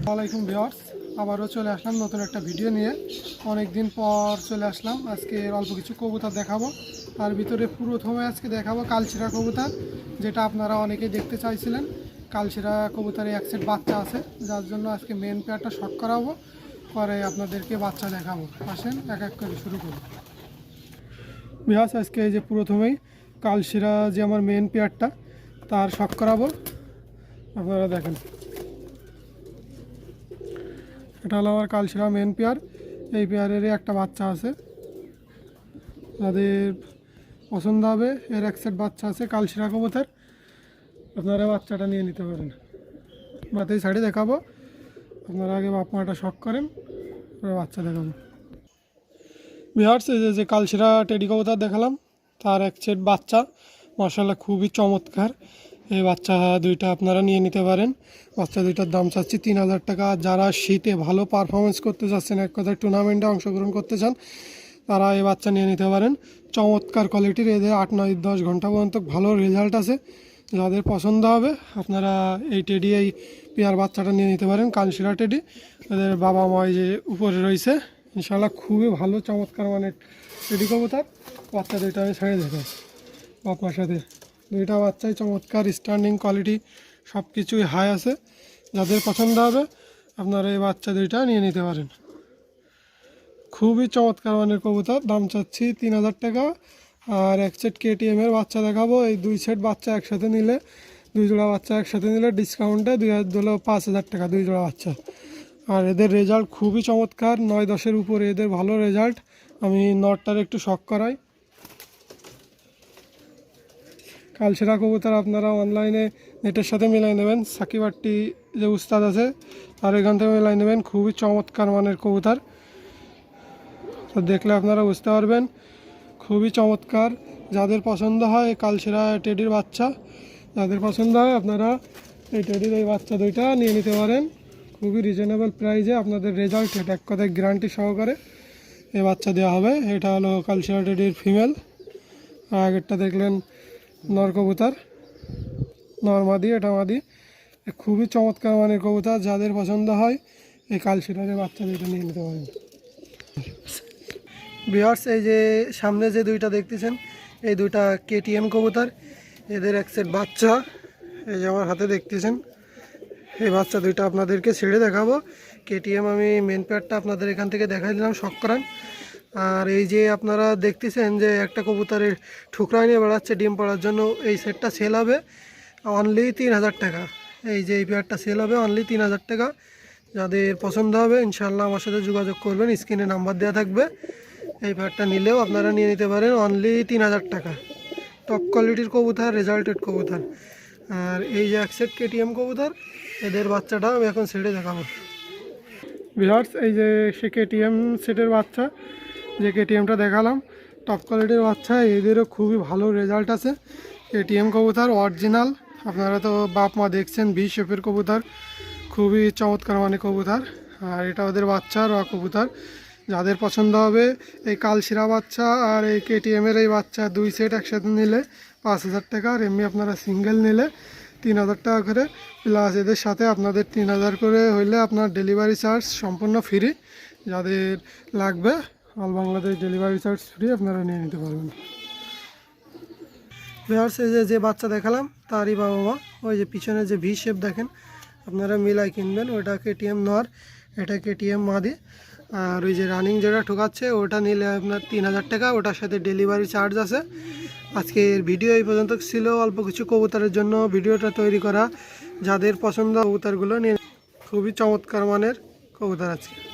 আসসালামাইকুম ভিওয়ার্স আবারও চলে আসলাম নতুন একটা ভিডিও নিয়ে। অনেক দিন পর চলে আসলাম, আজকে অল্প কিছু কবুতর দেখাবো। তার ভিতরে প্রথমে আজকে দেখাবো কালচিরা কবুতর, যেটা আপনারা অনেকেই দেখতে চাইছিলেন। কালচিরা কবুতরে এক সেট বাচ্চা আছে, যার জন্য আজকে মেন পেয়ারটা শর্ট করাবো। পরে আপনাদেরকে বাচ্চা দেখাবো। আসেন, এক এক করে শুরু করব ভিওয়ার্স আজকে এই যে প্রথমেই কালশিরা যে আমার মেন পেয়ারটা তার শখ করাবো। আপনারা দেখেন। এটা হলো আমার কালশিরা মেন পেয়ার এই পেয়ারেরই একটা বাচ্চা আছে। যাদের পছন্দ হবে, এর এক সেট বাচ্চা আছে কালশিরা কবুতর। আপনারা বাচ্চাটা নিয়ে নিতে পারেন। বাতে সাইডে দেখাবো। আপনারা আগে বাপ মাটা শখ করেন বাচ্চা দেখাবো। বিহার্স যে কালশিরা টেডি কবুতর দেখালাম। তার এক সেট বাচ্চা। মার্শাল্লাহ খুবই চমৎকার। এই বাচ্চা দুইটা আপনারা নিয়ে নিতে পারেন। বাচ্চা দুইটার দাম চাচ্ছি তিন হাজার টাকা। যারা শীতে ভালো পারফরমেন্স করতে চাচ্ছেন এক কথায় টুর্নামেন্টে অংশগ্রহণ করতে চান, তারা এই বাচ্চা নিয়ে নিতে পারেন। চমৎকার কোয়ালিটির এদের আট, নয়, দশ ঘণ্টা পর্যন্ত ভালো রেজাল্ট আছে। যাদের পছন্দ হবে, আপনারা এই টেডি এই পেয়ার বাচ্চাটা নিয়ে নিতে পারেন, কানশিরা টেডি এদের বাবা মা যে উপরে রয়েছে। ইনশাল্লাহ খুবই ভালো, চমৎকার মানে টেডি কবুতর। বাচ্চা দুইটা আমি ছেড়ে দেখাই বাপমার সাথে। দুইটা বাচ্চাই চমৎকার স্ট্যান্ডিং কোয়ালিটি সব কিছুই হাই আছে। যাদের পছন্দ হবে, আপনারা এই বাচ্চা দুইটা নিয়ে নিতে পারেন। খুবই চমৎকার মানের কবুতর, দাম চাচ্ছি তিন হাজার টাকা। আর এক সেট কেটিএম এর বাচ্চা দেখাবো। এই দুই সেট বাচ্চা একসাথে নিলে, দুই জোড়া বাচ্চা একসাথে নিলে ডিসকাউন্টে দুই হাজার দিল পাঁচ হাজার টাকা দুই জোড়া বাচ্চা। আর এদের রেজাল্ট খুবই চমৎকার। নয় দশের উপরে এদের ভালো রেজাল্ট আমি নটটার একটু শখ করাই। কালসেরা কবুতর আপনারা অনলাইনে নেটের সাথে মিলাই নেবেন। সাকিবাট্টি যে উস্তাদ আছে, তার এখান থেকে মিলাই নেবেন। খুবই চমৎকার মানের কবুতর। তো দেখলে আপনারা বুঝতে পারবেন, খুবই চমৎকার। যাদের পছন্দ হয় কালসেরা টেডির বাচ্চা, যাদের পছন্দ হয় আপনারা এই টেডির এই বাচ্চা দুইটা নিয়ে নিতে পারেন। খুবই রিজনেবল প্রাইসে আপনাদের রেজাল্ট এটা এক কথায় গ্যারান্টি সহকারে এই বাচ্চা দেওয়া হবে। এটা হলো কালসেরা ফিমেল আর আগেরটা দেখলেন নর কবুতর নর মাদি। এটা মাদি খুবই চমৎকার মানের কবুতর, যাদের পছন্দ হয় এই কালশিরারের বাচ্চা দুইটা নিয়ে নিতে পারেন। বিহার্স এই যে সামনে যে দুইটা দেখতেছেন, এই দুইটা কেটিএম কবুতর, এদের এক সেট বাচ্চা। এই যে আমার হাতে দেখতেছেন। এই বাচ্চা দুইটা আপনাদেরকে ছেড়ে দেখাবো। কেটিএম আমি মেন প্যাডটা আপনাদের এখান থেকে দেখাই দিলাম করান। আর এই যে আপনারা দেখতেছেন যে একটা কবুতরের ঠুকরা নিয়ে বেড়াচ্ছে ডিম পড়ার জন্য, এই সেটটা সেল হবে অনলি তিন হাজার টাকা। এই যে এই পেয়ারটা সেল হবে অনলি তিন হাজার টাকা। যাদের পছন্দ হবে ইনশাল্লাহ আমার সাথে যোগাযোগ করবেন, স্ক্রিনে নাম্বার দেওয়া থাকবে। এই পেয়ারটা নিলেও আপনারা নিয়ে নিতে পারেন অনলি তিন হাজার টাকা। টপ কোয়ালিটির কবুতর রেজাল্টেড কবুতর। আর এই যে এক সেট কেটিএম কবুতর, এদের বাচ্চাটা আমি এখন সেটে দেখাবো। বিহার্স এই যে সে কেটিএম সেটের বাচ্চা, যে কেটিএমটা দেখালাম টপ কোয়ালিটির বাচ্চা, এদেরও খুবই ভালো রেজাল্ট আছে। কেটিএম কবুতর অরিজিনাল আপনারা তো বাপ মা দেখছেন বি শেপের কবুতর, খুবই চমৎকার মানে কবুতর। আর এটা ওদের বাচ্চা র কবুতর। যাদের পছন্দ হবে, এই কালশিরা বাচ্চা আর এই কেটিএমের এই বাচ্চা দুই সেট একসাথে নিলে পাঁচ হাজার টাকা, আর এমনি আপনারা সিঙ্গেল নিলে তিন হাজার টাকা করে। প্লাস এদের সাথে আপনাদের তিন হাজার করে হইলে আপনার ডেলিভারি চার্জ সম্পূর্ণ ফ্রি যাদের লাগবে all Bangladesh delivery charge free আপনারা নিয়ে নিতে পারবেন। ভিউয়ার্স এই যে যে বাচ্চা দেখালাম, তারই বাবা মা ওই যে পিছনে যে ভি শেপ দেখেন, আপনারা মিলাই কিনবেন, ওটা কেটিএম নর, এটা কেটিএম মাদি। আর ওই যে রানিং যেটা ঠোকাচ্ছে, ওটা নিলে আপনার তিন হাজার টাকা, ওটার সাথে ডেলিভারি চার্জ আছে। আজকের ভিডিও এই পর্যন্ত ছিল। অল্প কিছু কবুতরের জন্য ভিডিওটা তৈরি করা। যাদের পছন্দ কবুতরগুলো নিয়ে খুবই চমৎকার মানের কবুতর আছে